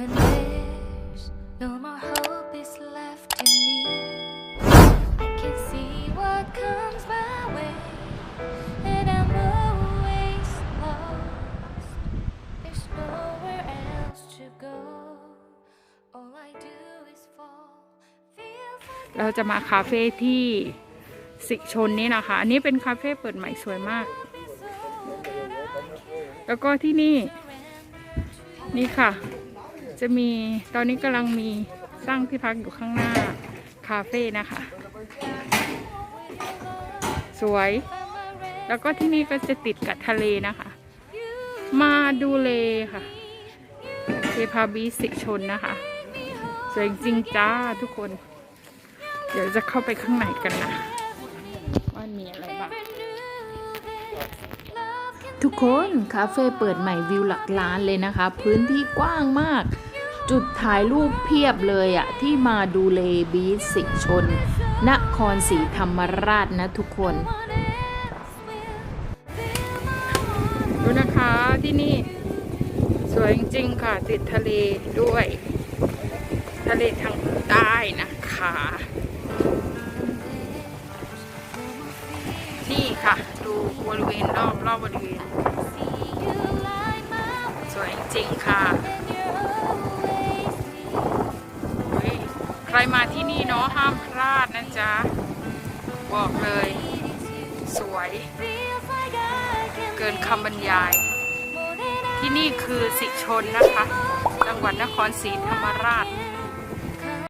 When there's no more hope is left in me, I can see what comes my way, and I'm always lost. There's nowhere else to go. All I do is fall. Feels like เราจะมาคาเฟ่ที่สิชนนี่นะคะ อันนี้เป็นคาเฟ่เปิดใหม่สวยมากแล้วก็ที่นี่ นี่ค่ะ จะมีตอนนี้กำลังมีสร้างที่พักอยู่ข้างหน้า คาเฟ่นะคะ สวย แล้วก็ที่นี่ก็จะติดกับทะเลนะคะ มาดูเลค่ะเทพาบีสิชนนะคะ สวยจริงจ้าทุกคน เดี๋ยวจะเข้าไปข้างในกันนะว่ามีอะไรบ้างทุกคน คาเฟ่เปิดใหม่วิวหลักล้านเลยนะคะ พื้นที่กว้างมาก จุดถ่ายรูปเพียบเลยอะที่มาดูเลบีสิชน นครศรีธรรมราชนะทุกคน ดูนะคะที่นี่ สวยจริงๆค่ะ ติดทะเลด้วย ทะเลทางใต้นะคะ นี่ค่ะ ดูบริเวณรอบรอบบริเวณสวยจริงค่ะ ใครมาที่นี่เนาะห้ามพลาดนะจ๊ะ บอกเลย สวย เกินคำบรรยาย ที่นี่คือสิชนนะคะ จังหวัดนครศรีธรรมราช